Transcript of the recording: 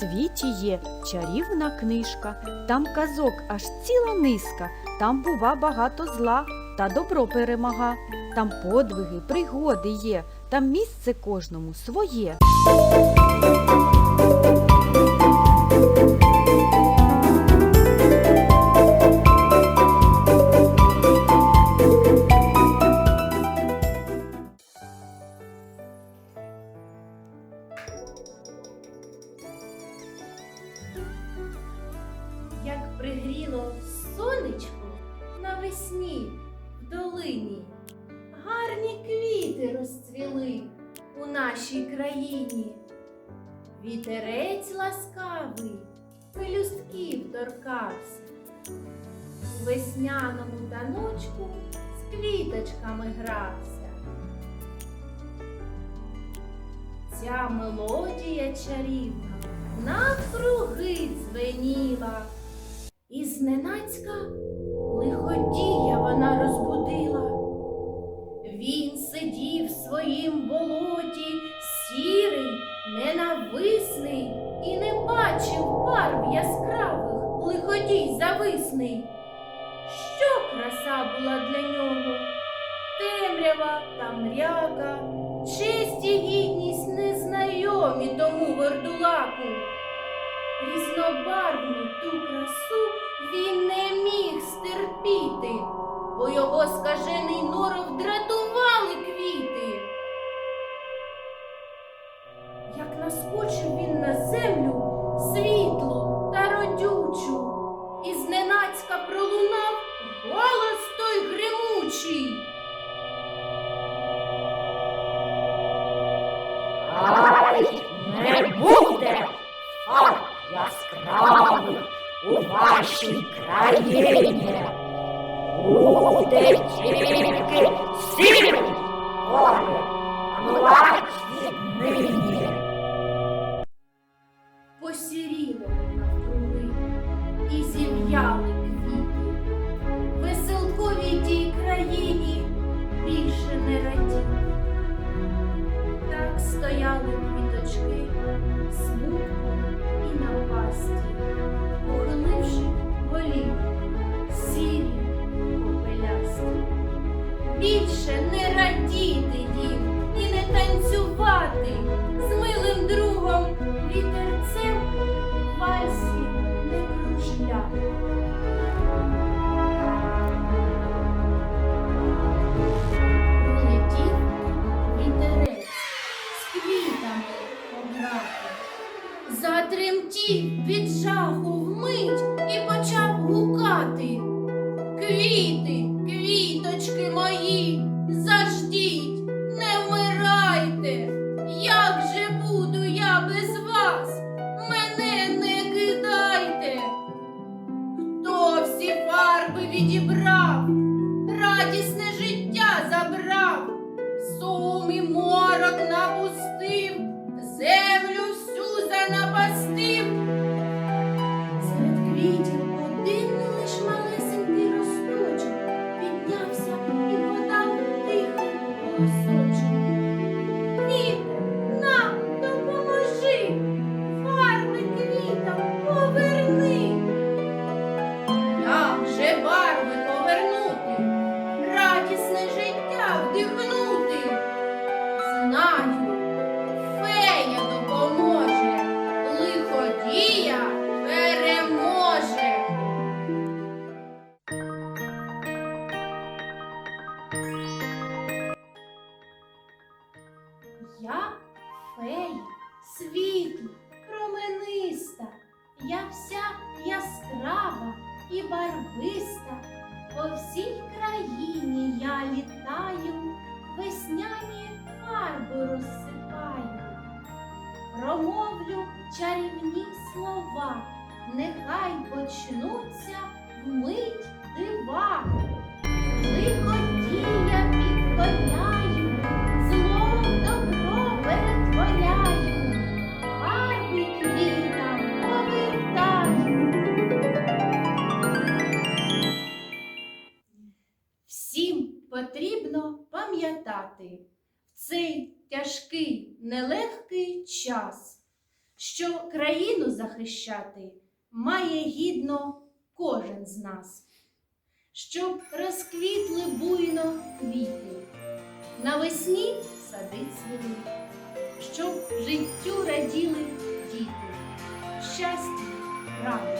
світі є чарівна книжка, там казок аж ціла низка, там бува багато зла, та добро перемага. Там подвиги, пригоди є, там місце кожному своє. Пригріло сонечко навесні в долині. Гарні квіти розцвіли у нашій країні. Вітерець ласкавий, пелюстків торкався. У весняному таночку з квіточками грався. Ця мелодія чарівна навкруги дзвеніла. Зненацька лиходія вона розбудила. Він сидів в своїм болоті, сірий, ненависний, і не бачив барв яскравих, лиходій зависний. Що краса була для нього? Темрява та мряка, честь і гідність незнайомі тому вердулаку. Різнобарвну ту красу наскочив він на землю світлу та родючу, і зненацька пролунав голос той гримучий. Ай, не буде фарб яскравих у вашій країні. Буде тільки сірий Посіріло навкруги і зів'яли квіти. Веселковій тій країні більше не раді. Так стояли квіточки, смутно і напасті, похиливши голів, сірі попелясті. Більше не радіти їм і не танцювати з милим другом вітерцем Полетів вітерець з квітами пограти. Затремтів від жаху вмить і почав гукати. Квіти, квіточки мої, заждіть, відібрав, радісне світла, промениста, я вся яскрава і барвиста. По всій країні я літаю, весняні фарби розсипаю. Промовлю чарівні слова, нехай почнуться вмить пам'ятати в цей тяжкий, нелегкий час, що країну захищати має гідно кожен з нас, щоб розквітли буйно квіти, навесні сади цвіли, щоб життю раділи діти, щастя, радості.